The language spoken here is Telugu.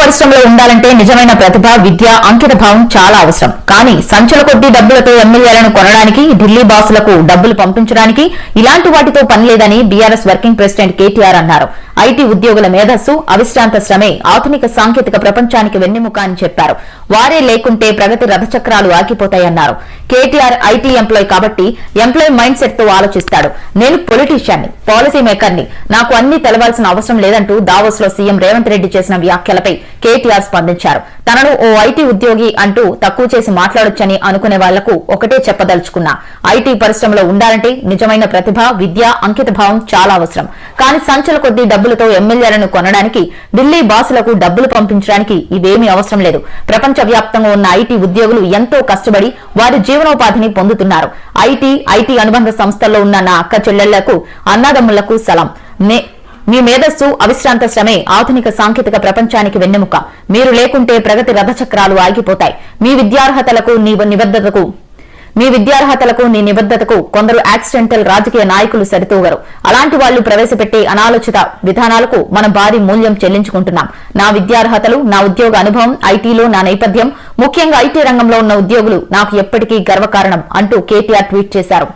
పరిశ్రమలో ఉండాలంటే నిజమైన ప్రతిభ విద్య అంకిత భావం చాలా అవసరం. కానీ సంచుల కొద్దీ డబ్బులతో ఎమ్మెల్యేలను కొనడానికి ఢిల్లీ బాసులకు డబ్బులు పంపించడానికి ఇలాంటి వాటితో పని లేదని బీఆర్ఎస్ వర్కింగ్ ప్రెసిడెంట్ కేటీఆర్ అన్నారు. ఐటీ ఉద్యోగుల మేధస్సు అవిశ్రాంత శ్రమే ఆధునిక సాంకేతిక ప్రపంచానికి వెన్నెముక అని చెప్పారు. వారే లేకుంటే ప్రగతి రథచక్రాలు ఆగిపోతాయన్నారు. కేటీఆర్ ఐటీ ఎంప్లాయ్ కాబట్టి ఎంప్లాయ్ మైండ్ సెట్తో ఆలోచిస్తాడు. నేను పొలిటీషియన్ని పాలసీ మేకర్ని. నాకు అన్ని తెలవాల్సిన అవసరం లేదంటూ దావోస్లో సీఎం రేవంత్ రెడ్డి చేసిన వ్యాఖ్యలపై కేటీఆర్ స్పందించారు. తనను ఓ ఐటీ ఉద్యోగి అంటూ తక్కువ చేసి మాట్లాడొచ్చని అనుకునే వాళ్ళకు ఒకటే చెప్పదలుచుకున్నా. ఐటీ పరిశ్రమలో ఉండాలంటే నిజమైన ప్రతిభ విద్య అంకిత భావం చాలా అవసరం. కానీ సంచుల కొద్దీ డబ్బులతో ఎమ్మెల్యేలను కొనడానికి ఢిల్లీ బాసులకు డబ్బులు పంపించడానికి ఇవేమీ అవసరం లేదు. ప్రపంచ వ్యాప్తంగా ఉన్న ఐటీ ఉద్యోగులు ఎంతో కష్టపడి వారి జీవనోపాధిని పొందుతున్నారు. ఐటీ ఐటీ అనుబంధ సంస్థల్లో ఉన్న నా అక్క చెల్లెళ్ళకు అన్నదమ్ములకు సలాం. నే- మీ మేధస్సు అవిశ్రాంత శ్రమే ఆధునిక సాంకేతిక ప్రపంచానికి వెన్నెముక. మీరు లేకుంటే ప్రగతి రథచక్రాలు ఆగిపోతాయి. మీ విద్యార్హతలకు నీ నిబద్ధతకు మీ విద్యార్హతలకు నీ నిబద్ధతకు కొందరు యాక్సిడెంటల్ రాజకీయ నాయకులు సరితూగరు. అలాంటి వాళ్ళు ప్రవేశపెట్టే అనాలోచిత విధానాలకు మనం భారీ మూల్యం చెల్లించుకుంటున్నాం. నా విద్యార్హతలు నా ఉద్యోగ అనుభవం ఐటీలో నా నేపథ్యం ముఖ్యంగా ఐటీ రంగంలో ఉన్న ఉద్యోగులు నాకు ఎప్పటికీ గర్వకారణం అంటూ కేటీఆర్ ట్వీట్ చేశారు.